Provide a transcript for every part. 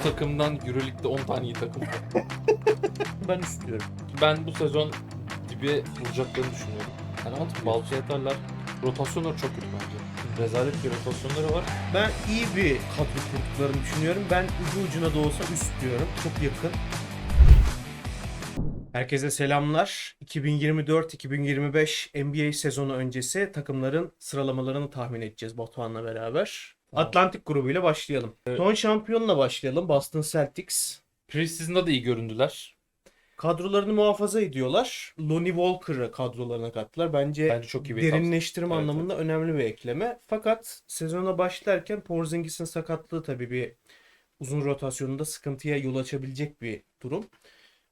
Bu takımdan Euroleague'de 10 tane iyi takım var. Ben istiyorum. Ben bu sezon dibe vuracaklarını düşünüyorum. Yani artık balta yatarlar. Rotasyonları çok kötü bence. Rezalet bir rotasyonları var. Ben iyi bir kadro kurduklarını düşünüyorum. Ben ucu ucuna da olsa üst diyorum. Çok yakın. Herkese selamlar. 2024-2025 NBA sezonu öncesi takımların sıralamalarını tahmin edeceğiz Batuhan'la beraber. Atlantik grubuyla başlayalım. Son şampiyonla başlayalım. Boston Celtics. Preseason'da da iyi göründüler. Kadrolarını muhafaza ediyorlar. Lonnie Walker'ı kadrolarına kattılar. Bence, Bence çok iyi bir derinleştirme Evet, anlamında önemli bir ekleme. Fakat sezona başlarken Porzingis'in sakatlığı tabii bir uzun rotasyonunda sıkıntıya yol açabilecek bir durum.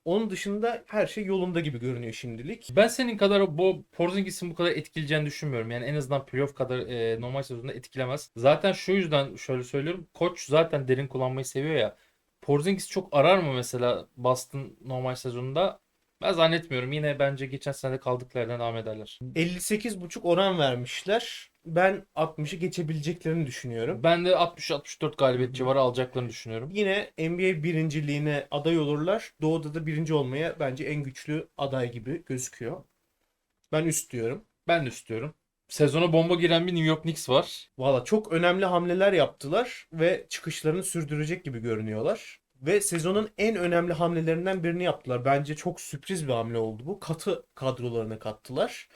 Onun dışında her şey yolunda gibi görünüyor şimdilik. Ben senin kadar bu Porzingis'in bu kadar etkileyeceğini düşünmüyorum. Yani en azından playoff kadar e, normal sezonda etkilemez. Zaten şu yüzden şöyle söylüyorum. Koç zaten derin kullanmayı seviyor ya. Porzingis çok arar mı mesela Boston normal sezonunda? Ben zannetmiyorum. Yine bence geçen sene kaldıkları yerden devam ederler. 58,5 oran vermişler. Ben 60'ı geçebileceklerini düşünüyorum. Ben de 60-64 galibiyet civarı alacaklarını düşünüyorum. Yine NBA birinciliğine aday olurlar. Doğu'da da birinci olmaya bence en güçlü aday gibi gözüküyor. Ben üst diyorum. Ben de istiyorum. Sezona bomba giren bir New York Knicks var. Valla çok önemli hamleler yaptılar ve çıkışlarını sürdürecek gibi görünüyorlar. Ve sezonun en önemli hamlelerinden birini yaptılar. Bence çok sürpriz bir hamle oldu bu. Katı kadrolarına kattılar.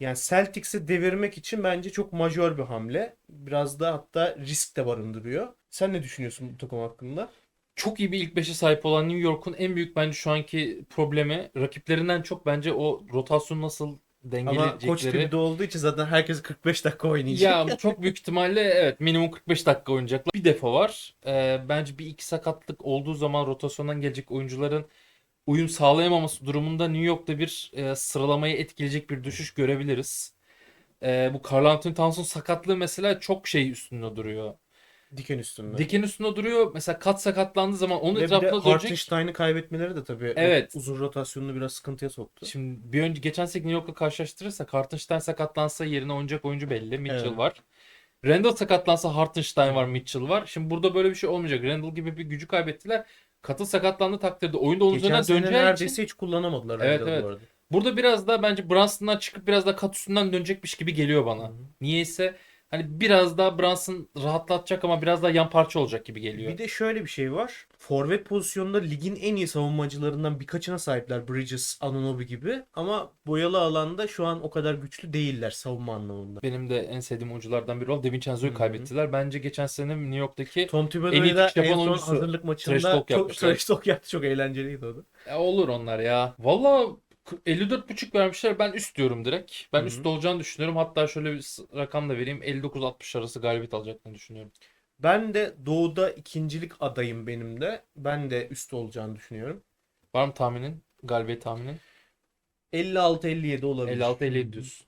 Yani Celtics'i devirmek için bence çok majör bir hamle. Biraz da hatta risk de barındırıyor. Sen ne düşünüyorsun bu takım hakkında? Çok iyi bir ilk beşe sahip olan New York'un en büyük bence şu anki problemi rakiplerinden çok bence o rotasyonu nasıl Ama koç dengeleyecekleri. gibi de olduğu için zaten herkes 45 dakika oynayacak. Ya çok büyük ihtimalle evet minimum 45 dakika oynayacaklar. Bir defo var. Ee, bence bir iki sakatlık olduğu zaman rotasyondan gelecek oyuncuların uyum sağlayamaması durumunda New York'ta bir e, sıralamayı etkileyecek bir düşüş görebiliriz. Ee, bu Karl Anthony Towns'un sakatlığı mesela çok şey üstünde duruyor. Diken üstünde. Diken üstünde duruyor. Mesela kat sakatlandığı zaman onun Ve etrafında dönecek. Hartenstein'ı kaybetmeleri de tabii Evet. uzun rotasyonunu biraz sıkıntıya soktu. Şimdi bir önce geçen sene New York'la karşılaştırırsak Hartenstein sakatlansa yerine oynayacak oyuncu belli. Mitchell Evet. var. Randall sakatlansa Hartenstein var, Mitchell var. Şimdi burada böyle bir şey olmayacak. Randall gibi bir gücü kaybettiler. Katı sakatlandığı takdirde oyunda onun Geçen üzerinden sene döneceği neredeyse için hiç kullanamadılar Evet, Randall'ı evet. bu arada. burada biraz da bence Brunson'dan çıkıp biraz da kat üstünden dönecekmiş gibi geliyor bana. Hı hı. Niyeyse hani biraz daha Brunson rahatlatacak ama biraz daha yan parça olacak gibi geliyor. Bir de şöyle bir şey var. Forvet pozisyonunda ligin en iyi savunmacılarından birkaçına sahipler. Bridges, Anunoby gibi. Ama boyalı alanda şu an o kadar güçlü değiller savunma anlamında. Benim de en sevdiğim oyunculardan biri oldu. Hı. kaybettiler. Bence geçen sene New York'taki Tom En iyi Thibodeau'yu da çıkış yapan en son oyuncusu. hazırlık maçında Trash talk çok yapmışlar. trash talk yaptı. Çok eğlenceliydi o da. Ya olur onlar ya. Valla 54.5 vermişler. Ben üst diyorum direkt. Ben Hı hı. üst olacağını düşünüyorum. Hatta şöyle bir rakam da vereyim. 59-60 arası galibiyet alacaklarını düşünüyorum. Ben de doğuda ikincilik adayım benim de. Ben de üst olacağını düşünüyorum. Var mı tahminin? Galibiyet tahminin? 56-57 olabilir. 56-57 diyorsun.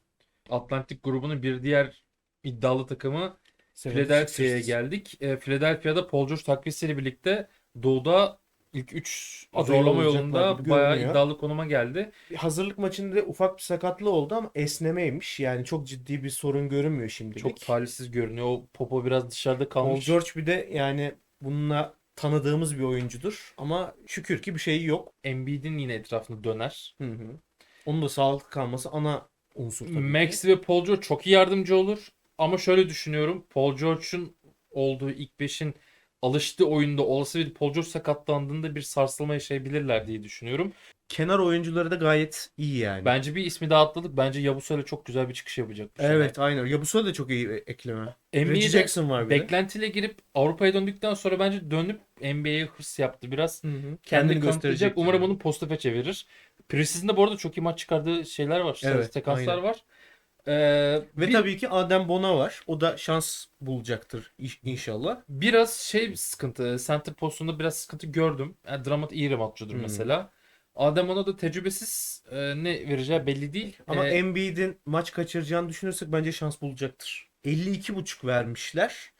Atlantik grubunun bir diğer iddialı takımı Philadelphia'ya geldik. E, Philadelphia'da Paul George takviyesiyle birlikte Doğu'da ilk 3 Aday zorlama yolunda bayağı görünüyor. iddialı konuma geldi. Hazırlık maçında ufak bir sakatlığı oldu ama esnemeymiş. Yani çok ciddi bir sorun görünmüyor şimdilik. Çok talihsiz görünüyor. O Popo biraz dışarıda Paul kalmış. George bir de yani bununla tanıdığımız bir oyuncudur. Ama şükür ki bir şeyi yok. Embiid'in yine etrafında döner. Hı hı. Onun da sağlıklı kalması ana unsur tabii. Max ve Paul George çok iyi yardımcı olur. Ama şöyle düşünüyorum. Paul George'un olduğu ilk 5'in alıştığı oyunda olası bir Paul George sakatlandığında bir sarsılma yaşayabilirler diye düşünüyorum. Kenar oyuncuları da gayet iyi yani. Bence bir ismi daha atladık. Bence Yabusele çok güzel bir çıkış yapacak bu sene. Evet aynen. Ya bu da çok iyi ekleme. Reggie Jackson var bir de. beklentiyle girip Avrupa'ya döndükten sonra bence dönüp NBA'ye hırs yaptı biraz. Hı hı. Kendini Kendini gösterecek. Umarım yani. onu postafe çevirir. Preseason'da bu arada çok iyi maç çıkardığı şeyler var. Evet, sekanslar aynen. var. Ee, Ve bir- tabii ki Adem Bona var. O da şans bulacaktır iş- inşallah. Biraz şey sıkıntı. Center pozisyonunda biraz sıkıntı gördüm. Yani Dramat iyi rematçıdır Hmm. mesela. Adem ona da tecrübesiz e, ne vereceği belli değil. Ama E, Embiid'in maç kaçıracağını düşünürsek bence şans bulacaktır. 52.5 vermişler.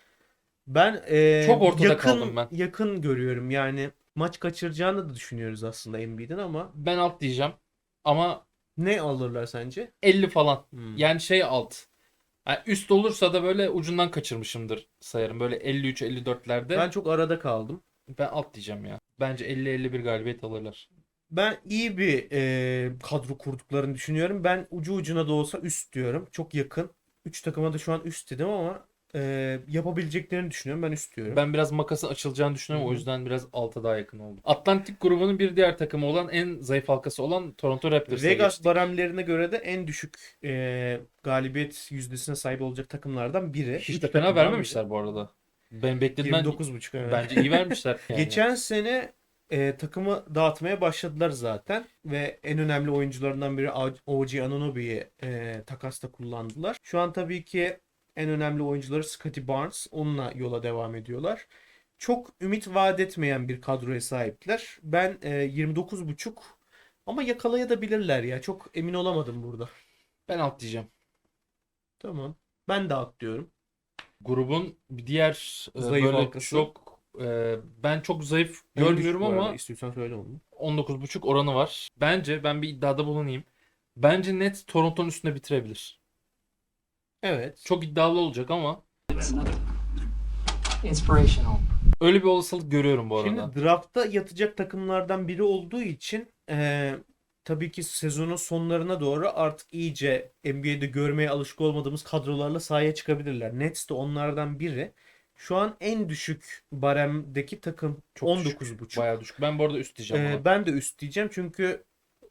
Ben e, Çok ortada yakın, kaldım ben. Yakın görüyorum. Yani maç kaçıracağını da düşünüyoruz aslında Embiid'in ama ben alt diyeceğim. Ama ne alırlar sence? 50 falan. Hmm. Yani şey alt. Yani üst olursa da böyle ucundan kaçırmışımdır sayarım. Böyle 53-54'lerde. Ben çok arada kaldım. Ben alt diyeceğim ya. Bence 50-51 galibiyet alırlar. Ben iyi bir e, kadro kurduklarını düşünüyorum. Ben ucu ucuna da olsa üst diyorum. Çok yakın. 3 takıma da şu an üst dedim ama e, yapabileceklerini düşünüyorum. Ben üst diyorum. Ben biraz makasın açılacağını düşünüyorum. Hı O yüzden biraz alta daha yakın oldum. Atlantik grubunun bir diğer takımı olan en zayıf halkası olan Toronto Raptors'a Vegas geçtik. baremlerine göre de en düşük e, galibiyet yüzdesine sahip olacak takımlardan biri. Hiç de fena vermemişler bu arada. Ben beklediğimden 29,5 evet. bence iyi vermişler. Yani. Geçen sene e, takımı dağıtmaya başladılar zaten ve en önemli oyuncularından biri OG Anunoby'yi e, takasta kullandılar. Şu an tabii ki en önemli oyuncuları Scotty Barnes. Onunla yola devam ediyorlar. Çok ümit vaat etmeyen bir kadroya sahipler. Ben e, 29,5 ama yakalayabilirler ya. Çok emin olamadım burada. Ben alt diyeceğim. Tamam. Ben de atlıyorum. Grubun bir diğer e, Zayıf böyle halkası. çok e, ben çok zayıf görmüyorum ama istiyorsan söyle onu. 19.5 oranı var. Bence ben bir iddiada bulunayım. Bence net Toronto'nun üstünde bitirebilir. Evet. Çok iddialı olacak ama inspirational. öyle bir olasılık görüyorum bu arada. Şimdi draftta yatacak takımlardan biri olduğu için eee, tabii ki sezonun sonlarına doğru artık iyice NBA'de görmeye alışık olmadığımız kadrolarla sahaya çıkabilirler. Nets de onlardan biri. Şu an en düşük baremdeki takım Çok düşük. 19.5. Bayağı düşük. Ben bu arada üst diyeceğim ona. ben de üst diyeceğim çünkü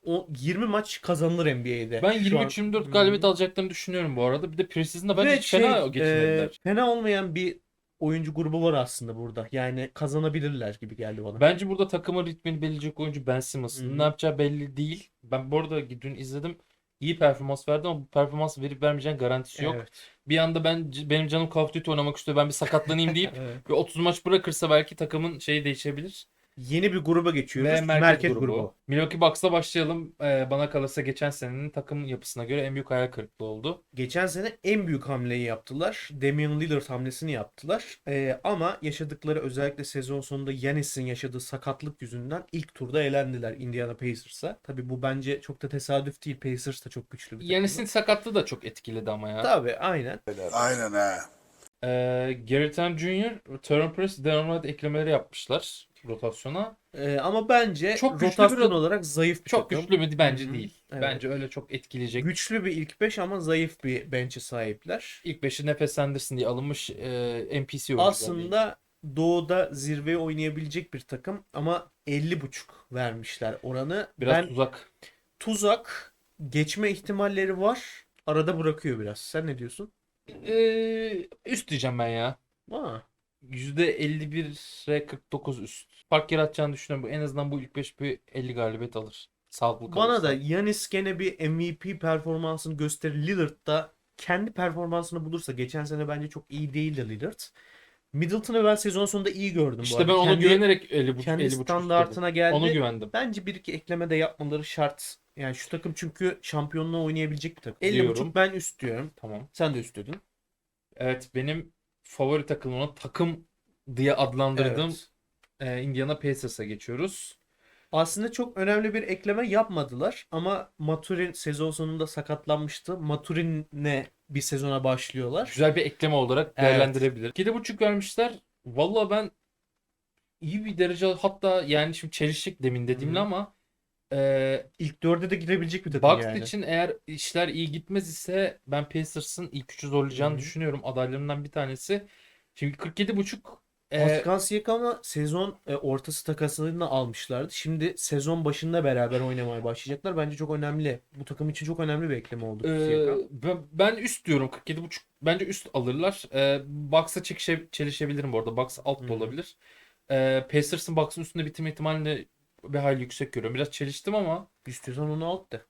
o 20 maç kazanılır NBA'de. Ben Şu an. 23-24 galibiyet alacaklarını düşünüyorum bu arada. Bir de preseason'da bence hiç fena şey, geçmediler. eee, fena olmayan bir oyuncu grubu var aslında burada. Yani kazanabilirler gibi geldi bana. Bence burada takımın ritmini belirleyecek oyuncu Ben Simmons. Hı. Ne yapacağı belli değil. Ben bu arada dün izledim. İyi performans verdi ama bu performans verip vermeyeceğin garantisi yok. Evet. Bir anda ben benim canım Call of Duty oynamak istiyor. Ben bir sakatlanayım deyip Evet. bir 30 maç bırakırsa belki takımın şeyi değişebilir. Yeni bir gruba geçiyoruz. Ve merkez, Merkez grubu. grubu. Milwaukee Bucks'la başlayalım. Ee, bana kalırsa geçen senenin takım yapısına göre en büyük hayal kırıklığı oldu. Geçen sene en büyük hamleyi yaptılar. Damian Lillard hamlesini yaptılar. Ee, ama yaşadıkları özellikle sezon sonunda Giannis'in yaşadığı sakatlık yüzünden ilk turda elendiler Indiana Pacers'a. Tabii bu bence çok da tesadüf değil. Pacers da çok güçlü bir takım. Yanis'in sakatlığı da çok etkiledi ama ya. Tabii aynen. Aynen ha. Ee, Gary Trent Jr., Terran Press, White eklemeleri yapmışlar rotasyona. Ee, ama bence Çok rotasyon bir- olarak zayıf bir Çok takım. güçlü mü? Bence Hı hı. değil. Evet. Bence öyle çok etkileyecek. Güçlü bir ilk 5 ama zayıf bir bench'e sahipler. İlk beşi Nefes Anderson diye alınmış e, NPC oyuncular. Aslında Doğu'da zirveye oynayabilecek bir takım ama 50.5 vermişler oranı. biraz ben tuzak. tuzak geçme ihtimalleri var. Arada bırakıyor biraz. Sen ne diyorsun? Ee, üst diyeceğim ben ya. Aa, %51'e 49 üst. Fark yaratacağını düşünüyorum. Bu en azından bu ilk 5 bir 50 galibiyet alır. Sağlıklı bana kalırsa. da Yanis gene bir MVP performansını gösterir. Lillard da kendi performansını bulursa geçen sene bence çok iyi değildi Lillard. Middleton'ı ben sezon sonunda iyi gördüm bu İşte arada. ben ona Kendi- güvenerek 50 kendi 50 standartına geldi. Ona güvendim. Bence bir iki ekleme de yapmaları şart. Yani şu takım çünkü şampiyonluğa oynayabilecek bir takım. 50.5 Diyorum. ben üst diyorum. Tamam. Sen de üst dedin. Evet benim favori takımım olan takım diye adlandırdığım Evet. E, Indiana Pacers'a geçiyoruz. Aslında çok önemli bir ekleme yapmadılar ama Maturin sezon sonunda sakatlanmıştı. Maturin'le bir sezona başlıyorlar. Güzel bir ekleme olarak Evet. değerlendirebilir. 7.5 vermişler. Valla ben iyi bir derece hatta yani şimdi çelişecek demin dediğimle ama e, İlk dörde de girebilecek bir takım Bucks yani. için eğer işler iyi gitmez ise ben Pacers'ın ilk üçü zorlayacağını Hı hı. düşünüyorum. Adaylarımdan bir tanesi. Şimdi 47.5 e, Pascal Siakam'ı sezon e, ortası takasını almışlardı. Şimdi sezon başında beraber oynamaya başlayacaklar. Bence çok önemli. Bu takım için çok önemli bir ekleme oldu e, Siakam. ben, ben üst diyorum 47.5 bence üst alırlar. E, Bucks'a çekişe, çelişebilirim bu arada. Bucks alt da olabilir. E, Pacers'ın Bucks'ın üstünde bitirme ihtimalini bir hayli yüksek görüyorum. Biraz çeliştim ama İstiyorsan onu alt de.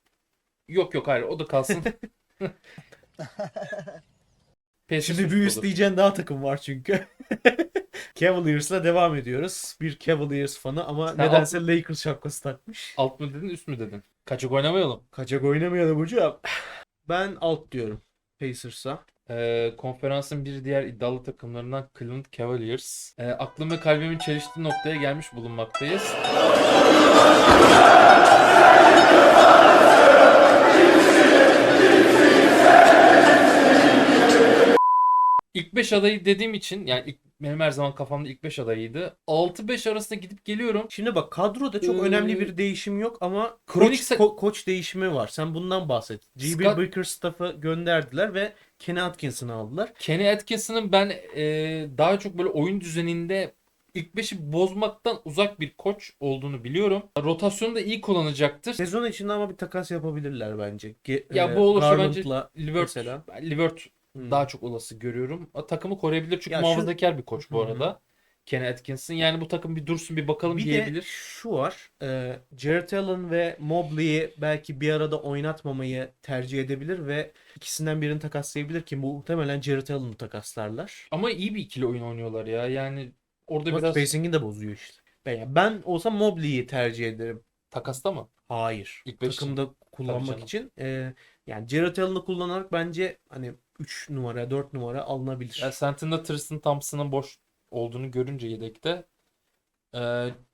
yok yok hayır o da kalsın. Pacers Şimdi bir üst diyeceğin daha takım var çünkü. Cavaliers'la devam ediyoruz. Bir Cavaliers fanı ama Sen nedense Lakers şapkası takmış. Alt mı dedin üst mü dedin? Kaçak oynamayalım. Kaçak oynamayalım hocam. Ben alt diyorum Pacers'a. Ee, konferansın bir diğer iddialı takımlarından Cleveland Cavaliers. Ee, aklım ve kalbimin çeliştiği noktaya gelmiş bulunmaktayız. İlk 5 adayı dediğim için yani ilk, benim her zaman kafamda ilk 5 adayıydı. 6-5 arasında gidip geliyorum. Şimdi bak kadroda çok Ee, önemli bir değişim yok ama kronik koç, ko- koç değişimi var. Sen bundan bahset. GB Scott- Bickerstaff'ı gönderdiler ve Kenny Atkinson'ı aldılar. Kenny Atkinson'ın ben e, daha çok böyle oyun düzeninde ilk 5'i bozmaktan uzak bir koç olduğunu biliyorum. Rotasyonu da iyi kullanacaktır. Sezon içinde ama bir takas yapabilirler bence. Ge- Ya e, bu olursa bence Garland'la Livert, mesela. Livert Hmm. daha çok olası görüyorum. A, Takımı koruyabilir çünkü Ya şu- muhafazakar bir koç bu arada. Kenny Atkinson. Yani bu takım bir dursun bir bakalım Bir de diyebilir. şu var. E, Jarrett Allen ve Mobley'i belki bir arada oynatmamayı tercih edebilir ve ikisinden birini takaslayabilir ki muhtemelen Jarrett Allen'ı takaslarlar. Ama iyi bir ikili oyun oynuyorlar ya. Yani orada Ama biraz spacing'i de bozuyor işte. Ben, ben olsam Mobley'i tercih ederim. takasta mı? Hayır. İlk için. Takımda kullanmak için. e, yani Jarrett Allen'ı kullanarak bence hani 3 numara 4 numara alınabilir. Ya Sentin'de Tristan Thompson'ın boş olduğunu görünce yedekte e,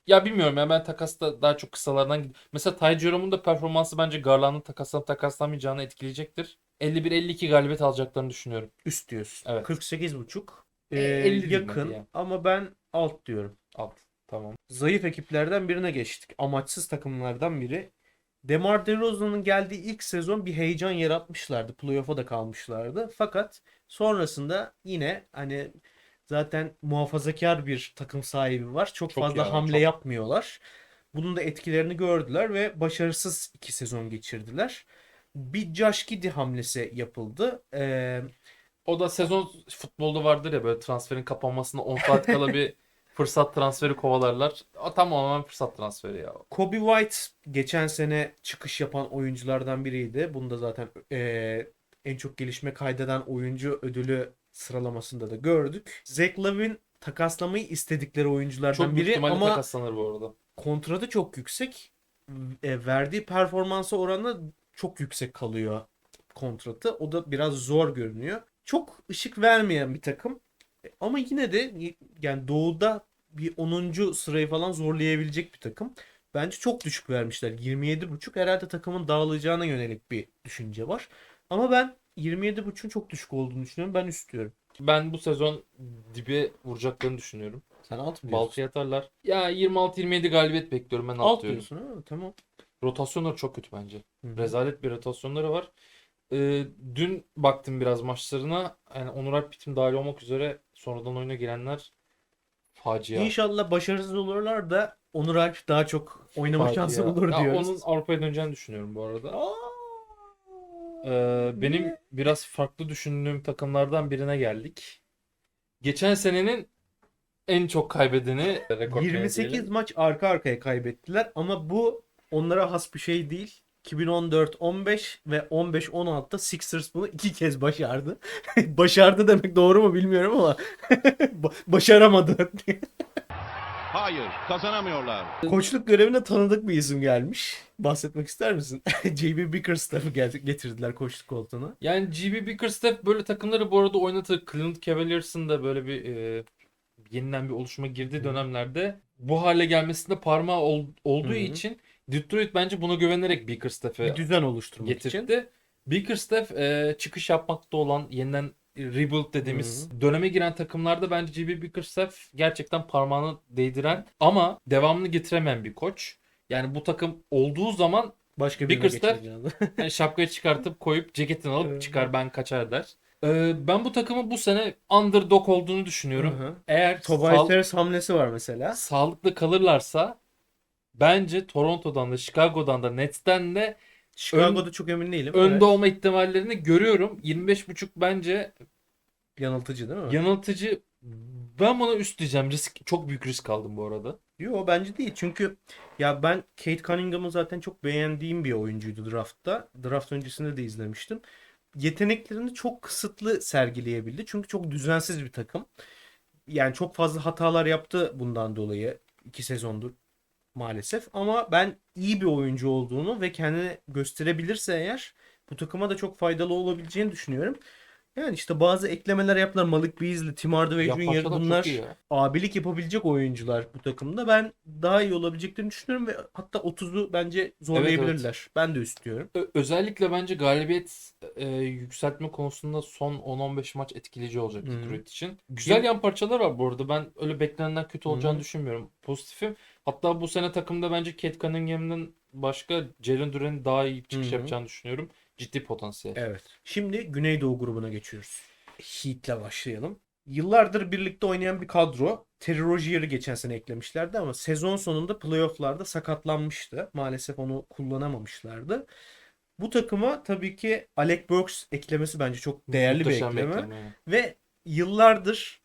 ya bilmiyorum ya ben takasta daha çok kısalardan gid- Mesela Ty Jerome'un da performansı bence Garland'ın takaslanıp takaslanmayacağını etkileyecektir. 51-52 galibiyet alacaklarını düşünüyorum. Üst diyorsun. Evet. 48.5. E, E, 50 diyeyim yakın ama ben alt diyorum. Alt. Tamam. Zayıf ekiplerden birine geçtik. Amaçsız takımlardan biri. DeMar DeRozan'ın geldiği ilk sezon bir heyecan yaratmışlardı. Playoff'a da kalmışlardı. Fakat sonrasında yine hani zaten muhafazakar bir takım sahibi var. Çok, Çok fazla ya, hamle çok. yapmıyorlar. Bunun da etkilerini gördüler ve başarısız iki sezon geçirdiler. Bir Josh Giddey hamlesi yapıldı. Ee, O da sezon futbolda vardır ya böyle transferin kapanmasına 10 saat kala bir fırsat transferi kovalarlar. O tamamen fırsat transferi ya. Kobe White geçen sene çıkış yapan oyunculardan biriydi. Bunda zaten eee, en çok gelişme kaydeden oyuncu ödülü sıralamasında da gördük. Zach Lavin takaslamayı istedikleri oyunculardan Çok biri ama takaslanır bu arada. kontratı çok yüksek. E, verdiği performansa oranla çok yüksek kalıyor kontratı. O da biraz zor görünüyor. Çok ışık vermeyen bir takım. E, Ama yine de yani doğuda bir 10. sırayı falan zorlayabilecek bir takım. Bence çok düşük vermişler. 27.5 herhalde takımın dağılacağına yönelik bir düşünce var. Ama ben 27.5'un çok düşük olduğunu düşünüyorum. Ben üst diyorum. Ben bu sezon dibe vuracaklarını düşünüyorum. Sen alt mı diyorsun? Baltaya atarlar. Ya 26-27 galibiyet bekliyorum ben alt, Alt diyorum. diyorsun ha? Tamam. Rotasyonları çok kötü bence. Hı hı. Rezalet bir rotasyonları var. Ee, dün baktım biraz maçlarına. Yani Onur Alp bitim dahil olmak üzere sonradan oyuna girenler facia. İnşallah başarısız olurlar da Onur Alp daha çok oynama Facia. şansı bulur Ya diyoruz. onun Avrupa'ya döneceğini düşünüyorum bu arada. Aa! Ee, benim biraz farklı düşündüğüm takımlardan birine geldik. Geçen senenin en çok kaybedeni rekor 28 maç arka arkaya kaybettiler ama bu onlara has bir şey değil. 2014-15 ve 15-16'da Sixers bunu iki kez başardı. başardı demek doğru mu bilmiyorum ama ba- başaramadı. Hayır, kazanamıyorlar. Koçluk görevine tanıdık bir isim gelmiş. Bahsetmek ister misin? JB Bickerstaff'ı getirdiler koçluk koltuğuna. Yani GB Bickerstaff böyle takımları bu arada oynatır. Cleveland Cavaliers'ın da böyle bir e, yeniden bir oluşuma girdiği dönemlerde bu hale gelmesinde parmağı ol- olduğu Hı hı. için Detroit bence buna güvenerek Bickerstaff'ı Bir düzen oluşturmak için. getirdi. Bickerstaff e, çıkış yapmakta olan yeniden rebuild dediğimiz döneme giren takımlarda bence GB Bickerstaff gerçekten parmağını değdiren ama devamını getiremeyen bir koç. Yani bu takım olduğu zaman Başka birine Bickerstaff- yani şapkayı çıkartıp koyup ceketini alıp çıkar ben kaçar der. Ee, ben bu takımın bu sene underdog olduğunu düşünüyorum. Hı hı. Eğer Tobias Harris hamlesi var mesela. sağlıklı kalırlarsa bence Toronto'dan da Chicago'dan da Nets'ten de Chicago'da çok emin değilim. önde Evet. olma ihtimallerini görüyorum. 25.5 bence Yanıltıcı değil mi? yanıltıcı. Ben buna üst diyeceğim. Risk çok büyük risk aldım bu arada. Yo bence değil. Çünkü ya ben Kate Cunningham'ı zaten çok beğendiğim bir oyuncuydu draftta. Draft öncesinde de izlemiştim. Yeteneklerini çok kısıtlı sergileyebildi. Çünkü çok düzensiz bir takım. Yani çok fazla hatalar yaptı bundan dolayı. iki sezondur maalesef. Ama ben iyi bir oyuncu olduğunu ve kendini gösterebilirse eğer bu takıma da çok faydalı olabileceğini düşünüyorum. Yani işte bazı eklemeler yaptılar. Malik Beasley, Tim Hardaway Ya Jr. bunlar ya. abilik yapabilecek oyuncular bu takımda. Ben daha iyi olabileceklerini düşünüyorum ve hatta 30'u bence zorlayabilirler. Ben de istiyorum. Ö- Özellikle bence galibiyet e, yükseltme konusunda son 10-15 maç etkileyici olacak. Detroit için. Güzel yan parçalar var bu arada. Ben öyle beklenenden kötü olacağını hı. düşünmüyorum. Pozitifim. Hatta bu sene takımda bence Kate Cunningham'dan başka Jalen Duren'in daha iyi bir çıkış Hı hı. yapacağını düşünüyorum. Ciddi potansiyel. Evet. Şimdi Güneydoğu grubuna geçiyoruz. Heat'le başlayalım. Yıllardır birlikte oynayan bir kadro. Terry Rozier'i geçen sene eklemişlerdi ama sezon sonunda playoff'larda sakatlanmıştı. Maalesef onu kullanamamışlardı. Bu takıma tabii ki Alec Burks eklemesi bence çok değerli bir Muhteşem ekleme. ekleme. Ve yıllardır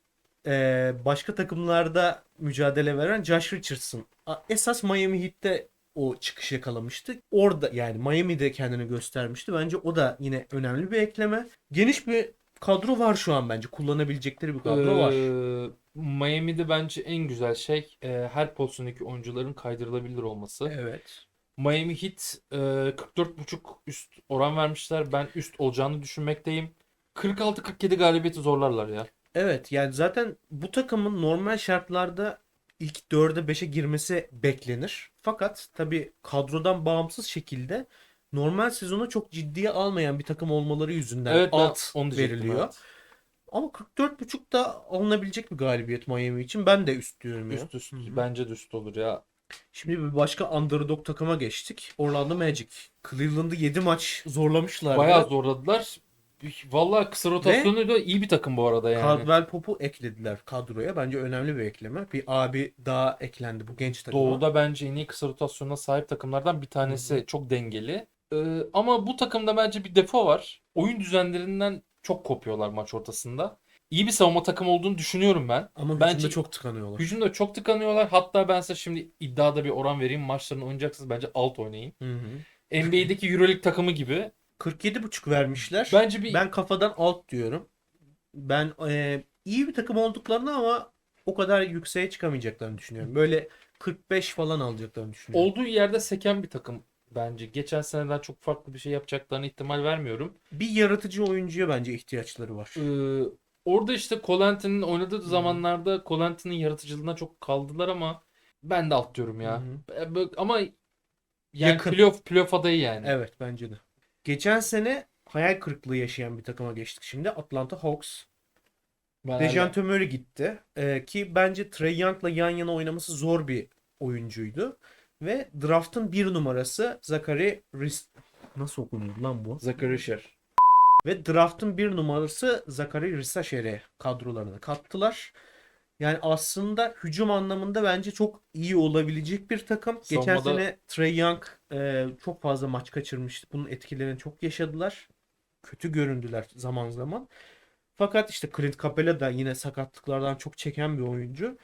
e, başka takımlarda mücadele veren Josh Richardson. Esas Miami Heat'te o çıkış yakalamıştı. Orada yani Miami'de kendini göstermişti. Bence o da yine önemli bir ekleme. Geniş bir kadro var şu an bence. Kullanabilecekleri bir kadro var. Ee, Miami'de bence en güzel şey e, her pozisyondaki oyuncuların kaydırılabilir olması. Evet. Miami Heat e, 44.5 üst oran vermişler. Ben üst olacağını düşünmekteyim. 46-47 galibiyeti zorlarlar ya. Evet yani zaten bu takımın normal şartlarda ilk 4'e 5'e girmesi beklenir. Fakat tabii kadrodan bağımsız şekilde normal sezonu çok ciddiye almayan bir takım olmaları yüzünden Evet alt onu veriliyor. evet. Ama 44.5 da alınabilecek bir galibiyet Miami için. Ben de üst diyorum ya. Üst üst. Hı hı. Bence de üst olur ya. Şimdi bir başka underdog takıma geçtik. Orlando Magic. Cleveland'ı 7 maç zorlamışlar. Bayağı zorladılar. Vallahi kısa rotasyonu da iyi bir takım bu arada yani. Caldwell Pope'u eklediler kadroya. Bence önemli bir ekleme. Bir abi daha eklendi bu genç takıma. Doğu'da bence en iyi kısa rotasyonuna sahip takımlardan bir tanesi. Çok dengeli. Ee, ama bu takımda bence bir defo var. Oyun düzenlerinden çok kopuyorlar maç ortasında. İyi bir savunma takımı olduğunu düşünüyorum ben. Ama Bence- hücumda çok tıkanıyorlar. Hücumda çok tıkanıyorlar. Hatta ben size şimdi iddiada bir oran vereyim. Maçlarını oynayacaksınız. Bence alt oynayın. Hı hı. NBA'deki Euroleague takımı gibi. 47.5 vermişler. Bence bir Ben kafadan alt diyorum. Ben e, iyi bir takım olduklarını ama o kadar yükseğe çıkamayacaklarını düşünüyorum. Böyle 45 falan alacaklarını düşünüyorum. olduğu yerde seken bir takım bence. Geçen seneden çok farklı bir şey yapacaklarına ihtimal vermiyorum. Bir yaratıcı oyuncuya bence ihtiyaçları var. Ee, orada işte Colante'nin oynadığı zamanlarda Colante'nin yaratıcılığına çok kaldılar ama ben de alt diyorum ya. Bu- Ama yani Yakın. playoff playoff adayı yani. Evet bence de. Geçen sene hayal kırıklığı yaşayan bir takıma geçtik şimdi. Atlanta Hawks. Dejan Tömör'ü gitti. Ee, ki bence Trey Young'la yan yana oynaması zor bir oyuncuydu. Ve draft'ın bir numarası Zachary Ris... Nasıl okunuyor lan bu? Zachary Sher. Ve draft'ın bir numarası Zachary Rissacher'i kadrolarına kattılar. Yani aslında hücum anlamında bence çok iyi olabilecek bir takım. Geçen Savunmada- sene Trey Young e, çok fazla maç kaçırmıştı. Bunun etkilerini çok yaşadılar. Kötü göründüler zaman zaman. Fakat işte Clint Capela da yine sakatlıklardan çok çeken bir oyuncu.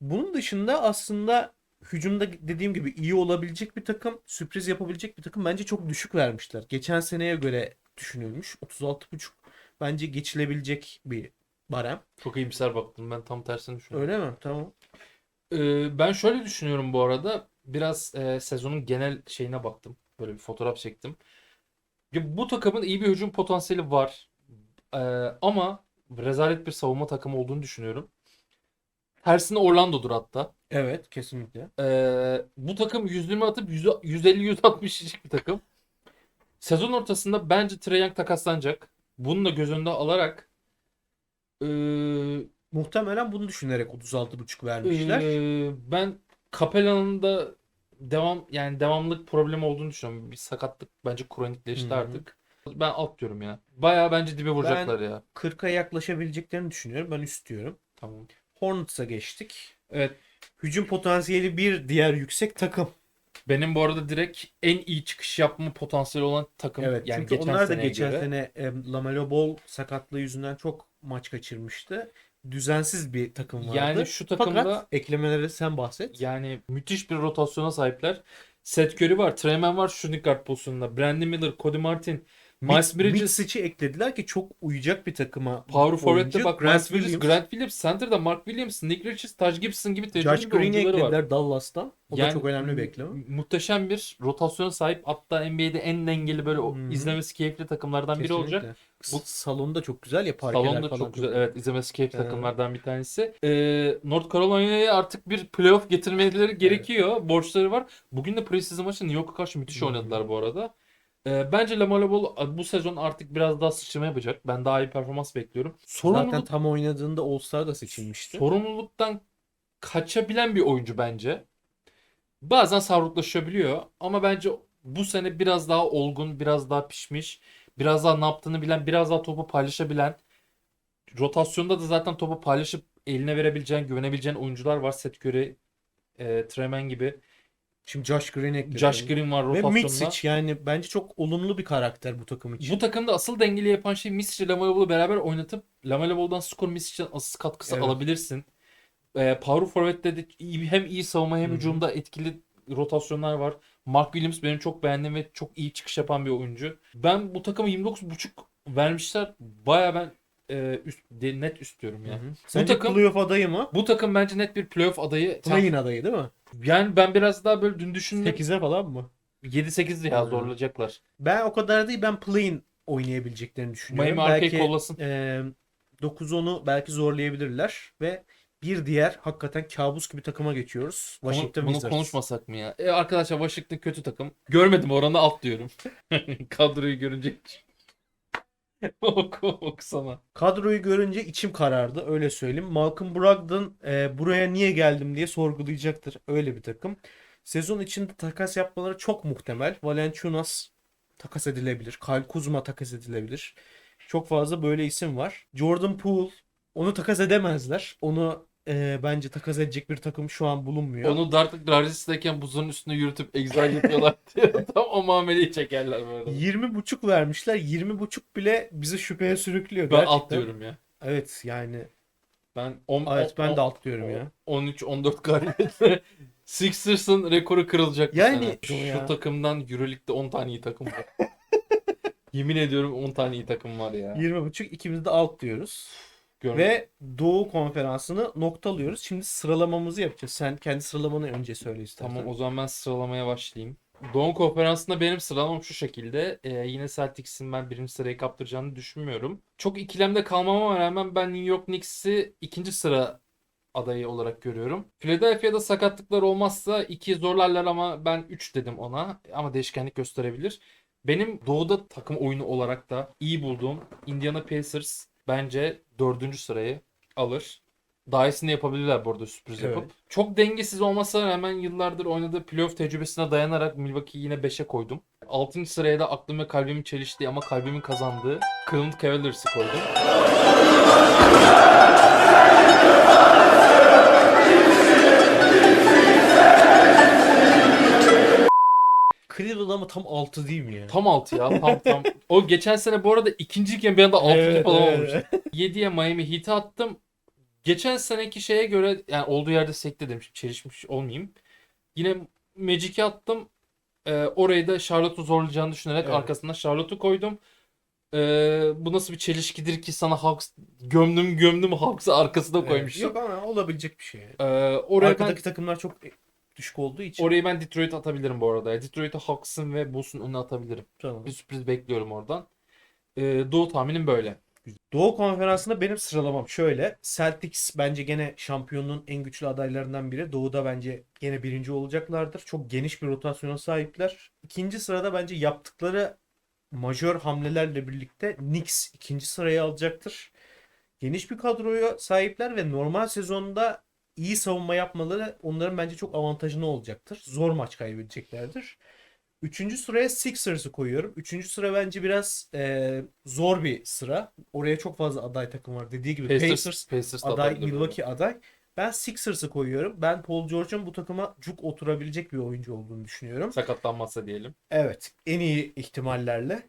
Bunun dışında aslında hücumda dediğim gibi iyi olabilecek bir takım, sürpriz yapabilecek bir takım bence çok düşük vermişler. Geçen seneye göre düşünülmüş. 36.5 bence geçilebilecek bir barem. Çok iyimser baktım. Ben tam tersini düşünüyorum. Öyle mi? Tamam. Ee, ben şöyle düşünüyorum bu arada. Biraz e, sezonun genel şeyine baktım. Böyle bir fotoğraf çektim. Ya, bu takımın iyi bir hücum potansiyeli var. Ee, ama rezalet bir savunma takımı olduğunu düşünüyorum. Tersine Orlando'dur hatta. Evet, kesinlikle. Ee, bu takım 120 atıp 150-160 yiyecek bir takım. Sezon ortasında bence Trae Young takaslanacak. Bunu da göz önünde alarak ee, Muhtemelen bunu düşünerek 36.5 vermişler. ee, ben Capella'nın da devam yani devamlık problemi olduğunu düşünüyorum. Bir sakatlık bence kronikleşti Hı hı. artık. Ben alt diyorum ya. Bayağı bence dibe vuracaklar ya. 40'a yaklaşabileceklerini düşünüyorum. Ben üst diyorum. Tamam. Hornets'a geçtik. Evet. Hücum potansiyeli bir diğer yüksek takım. Benim bu arada direkt en iyi çıkış yapma potansiyeli olan takım. Evet yani çünkü onlar da geçen göre. sene e, Lamelo Ball sakatlığı yüzünden çok maç kaçırmıştı. Düzensiz bir takım vardı. Yani şu takımda Fakat eklemeleri sen bahset. Yani müthiş bir rotasyona sahipler. Seth Curry var, Trey Mann var shooting guard pozisyonunda. Brandon Miller, Cody Martin, Miles Bridges Mitsic'i eklediler ki çok uyacak bir takıma. Power forward'de oyuncu. bak Grant Bridges, Williams, Grant Williams, center'da Mark Williams, Nick Richards, Taj Gibson gibi tecrübeli Josh Green'i oyuncuları var. eklediler Dallas'tan. O da Yani çok önemli bir ekleme. mu- Muhteşem bir rotasyona sahip hatta NBA'de en dengeli böyle hı. izlemesi keyifli takımlardan biri olacak. Kesinlikle. Bu salonda çok güzel ya parkeler Salon da falan. çok güzel. Evet izlemesi keyifli Evet. takımlardan bir tanesi. Ee, North Carolina'ya artık bir playoff getirmeleri gerekiyor. Borçları var. Bugün de preseason maçı New York'a karşı müthiş Hı. oynadılar bu arada. Ee, bence Lamelo Ball bu sezon artık biraz daha sıçrama yapacak. Ben daha iyi performans bekliyorum. Sorumluluk, Zaten tam oynadığında All-Star da seçilmişti. sorumluluktan kaçabilen bir oyuncu bence. Bazen savruklaşabiliyor ama bence bu sene biraz daha olgun, biraz daha pişmiş, biraz daha ne yaptığını bilen, biraz daha topu paylaşabilen, rotasyonda da zaten topu paylaşıp eline verebileceğin, güvenebileceğin oyuncular var. Seth Curry, e, Treman gibi. Şimdi Josh Green ekledi. Josh Green var Ve rotasyonda. Mitsic yani bence çok olumlu bir karakter bu takım için. Bu takımda asıl dengeli yapan şey Misic ile Lamelo Ball'u beraber oynatıp Lamelo Ball'dan skor Misic'den asist katkısı Evet. alabilirsin. Ee, power forward'de de iyi- hem iyi savunma hem Hı hı. hücumda etkili rotasyonlar var. Mark Williams benim çok beğendiğim ve çok iyi çıkış yapan bir oyuncu. Ben bu takıma 29.5 vermişler. Baya ben e, üst, de- net üst diyorum ya. Hı hı. Sence takım- playoff adayı mı? Bu takım bence net bir playoff adayı. Play-in adayı değil mi? Yani ben biraz daha böyle dün düşündüm. 8'e falan mı? 7-8 ya zorlayacaklar. Ben o kadar değil ben play-in oynayabileceklerini düşünüyorum. Miami belki kollasın. e, 9-10'u belki zorlayabilirler ve bir diğer hakikaten kabus gibi takıma geçiyoruz. Bunu, Washington bunu Wizards. konuşmasak mı ya? E, arkadaşlar Washington kötü takım. Görmedim oranı alt diyorum. Kadroyu görünce. Oku, okusana. Kadroyu görünce içim karardı öyle söyleyeyim. Malcolm Brogdon e, buraya niye geldim diye sorgulayacaktır. Öyle bir takım. Sezon içinde takas yapmaları çok muhtemel. Valanciunas takas edilebilir. Kyle Kuzma takas edilebilir. Çok fazla böyle isim var. Jordan Poole onu takas edemezler. Onu e, bence takas edecek bir takım şu an bulunmuyor. Onu Dark Rise'deyken buzun üstüne yürütüp exile yapıyorlar diye tam o muameleyi çekerler bu arada. 20 buçuk vermişler. 20 buçuk bile bizi şüpheye sürüklüyor. Ben gerçekten. alt diyorum ya. Evet yani. Ben on, Evet ben de on- alt diyorum ya. 13-14 galibiyetle Sixers'ın rekoru kırılacak bu Yani sene. şu ya. takımdan Euroleague'de 10 tane iyi takım var. Yemin ediyorum 10 tane iyi takım var ya. 20 buçuk ikimiz de alt diyoruz. Görme- Ve Doğu konferansını noktalıyoruz. Şimdi sıralamamızı yapacağız. Sen kendi sıralamanı önce söyle istersen. Tamam o zaman ben sıralamaya başlayayım. Doğu Konferansı'nda benim sıralamam şu şekilde. Ee, yine Celtics'in ben birinci sırayı kaptıracağını düşünmüyorum. Çok ikilemde kalmama rağmen ben New York Knicks'i ikinci sıra adayı olarak görüyorum. Philadelphia'da sakatlıklar olmazsa 2 zorlarlar ama ben 3 dedim ona. Ama değişkenlik gösterebilir. Benim doğuda takım oyunu olarak da iyi bulduğum Indiana Pacers bence dördüncü sırayı alır. Daha iyisini yapabilirler bu arada sürpriz Evet. yapıp. Çok dengesiz olmasına rağmen yıllardır oynadığı playoff tecrübesine dayanarak Milwaukee'yi yine 5'e koydum. 6. sıraya da aklım ve kalbimin çeliştiği ama kalbimin kazandığı Cleveland Cavaliers'ı koydum. Cleveland ama tam altı değil mi ya? Tam 6 ya tam tam. O geçen sene bu arada ikinciyken bir anda 6. Evet, falan evet. olmuştu. 7'ye Miami Heat'i attım. Geçen seneki şeye göre yani olduğu yerde sekledim. Çelişmiş olmayayım. Yine Magic'i attım. Ee, orayı da Charlotte'u zorlayacağını düşünerek Evet. arkasına Charlotte'u koydum. Ee, bu nasıl bir çelişkidir ki sana Hawks gömdüm gömdüm Hawks'ı arkasına Evet. koymuşum. Yok ama olabilecek bir şey. Ee, oraya Arkadaki ben, takımlar çok düşük olduğu için. orayı ben Detroit atabilirim bu arada. Detroit'i Hawks'ın ve Bulls'un önüne atabilirim. Tamam. Bir sürpriz bekliyorum oradan. Ee, Doğu tahminim böyle. Doğu konferansında benim sıralamam şöyle. Celtics bence gene şampiyonluğun en güçlü adaylarından biri. Doğu'da bence gene birinci olacaklardır. Çok geniş bir rotasyona sahipler. İkinci sırada bence yaptıkları majör hamlelerle birlikte Knicks ikinci sırayı alacaktır. Geniş bir kadroya sahipler ve normal sezonda iyi savunma yapmaları onların bence çok avantajına olacaktır. Zor maç kaybedeceklerdir. Üçüncü sıraya Sixers'ı koyuyorum. Üçüncü sıra bence biraz e, zor bir sıra. Oraya çok fazla aday takım var. Dediği gibi Pacers, Pacers, Pacers da aday. Milwaukee aday. Ben Sixers'ı koyuyorum. Ben Paul George'un bu takıma cuk oturabilecek bir oyuncu olduğunu düşünüyorum. Sakatlanmazsa diyelim. Evet, en iyi ihtimallerle.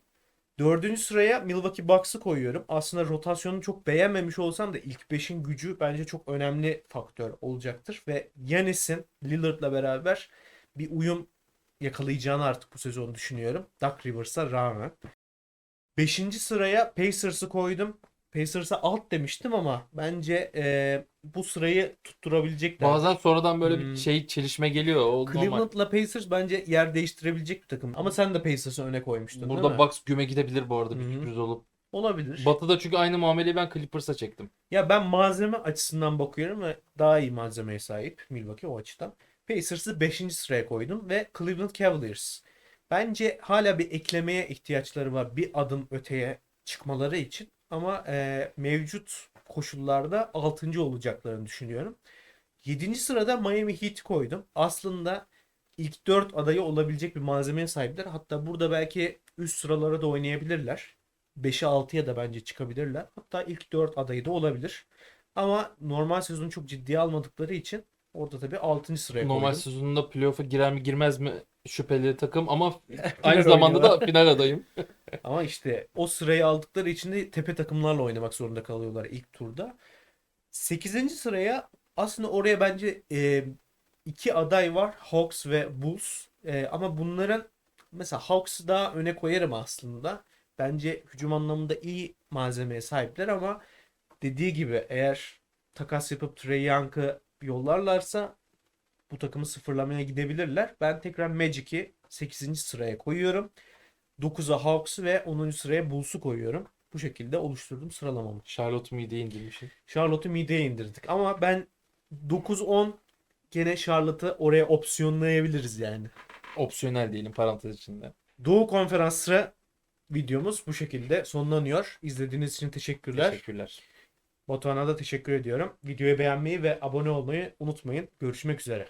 Dördüncü sıraya Milwaukee Bucks'ı koyuyorum. Aslında rotasyonunu çok beğenmemiş olsam da ilk beşin gücü bence çok önemli faktör olacaktır. Ve Giannis'in Lillard'la beraber bir uyum yakalayacağını artık bu sezon düşünüyorum. Doug Rivers'a rağmen. Beşinci sıraya Pacers'ı koydum. Pacers'a alt demiştim ama bence e, bu sırayı tutturabilecekler. Bazen sonradan böyle Hmm. bir şey çelişme geliyor. O normal. Cleveland'la Pacers bence yer değiştirebilecek bir takım. Ama sen de Pacers'ı öne koymuştun değil Burada mi? Bucks güme gidebilir bu arada bir Hı hı. sürpriz olup. Olabilir. Batı'da çünkü aynı muameleyi ben Clippers'a çektim. Ya ben malzeme açısından bakıyorum ve daha iyi malzemeye sahip Milwaukee o açıdan. Pacers'ı 5. sıraya koydum ve Cleveland Cavaliers. Bence hala bir eklemeye ihtiyaçları var bir adım öteye çıkmaları için. Ama e, mevcut koşullarda 6. olacaklarını düşünüyorum. 7. sırada Miami Heat koydum. Aslında ilk 4 adayı olabilecek bir malzemeye sahipler. Hatta burada belki üst sıralara da oynayabilirler. 5'e 6'ya da bence çıkabilirler. Hatta ilk 4 adayı da olabilir. Ama normal sezonu çok ciddiye almadıkları için orada tabii 6. sıraya Normal koydum. sezonunda playoff'a girer mi girmez mi şüpheli takım ama aynı zamanda da final adayım. Ama işte o sırayı aldıkları için de tepe takımlarla oynamak zorunda kalıyorlar ilk turda. 8. sıraya aslında oraya bence e, iki aday var. Hawks ve Bulls. E, ama bunların mesela Hawks'ı daha öne koyarım aslında. Bence hücum anlamında iyi malzemeye sahipler ama dediği gibi eğer takas yapıp Trey Young'ı yollarlarsa bu takımı sıfırlamaya gidebilirler. Ben tekrar Magic'i 8. sıraya koyuyorum. 9'a Hawks'ı ve 10. sıraya Bulls'u koyuyorum. Bu şekilde oluşturdum sıralamamı. Charlotte mideye indirmişim. Charlotte'u mideye indirdik ama ben 9-10 gene Charlotte'ı oraya opsiyonlayabiliriz yani. Opsiyonel diyelim parantez içinde. Doğu Konferans sıra videomuz bu şekilde sonlanıyor. İzlediğiniz için teşekkürler. Teşekkürler. Batuhan'a da teşekkür ediyorum. Videoyu beğenmeyi ve abone olmayı unutmayın. Görüşmek üzere.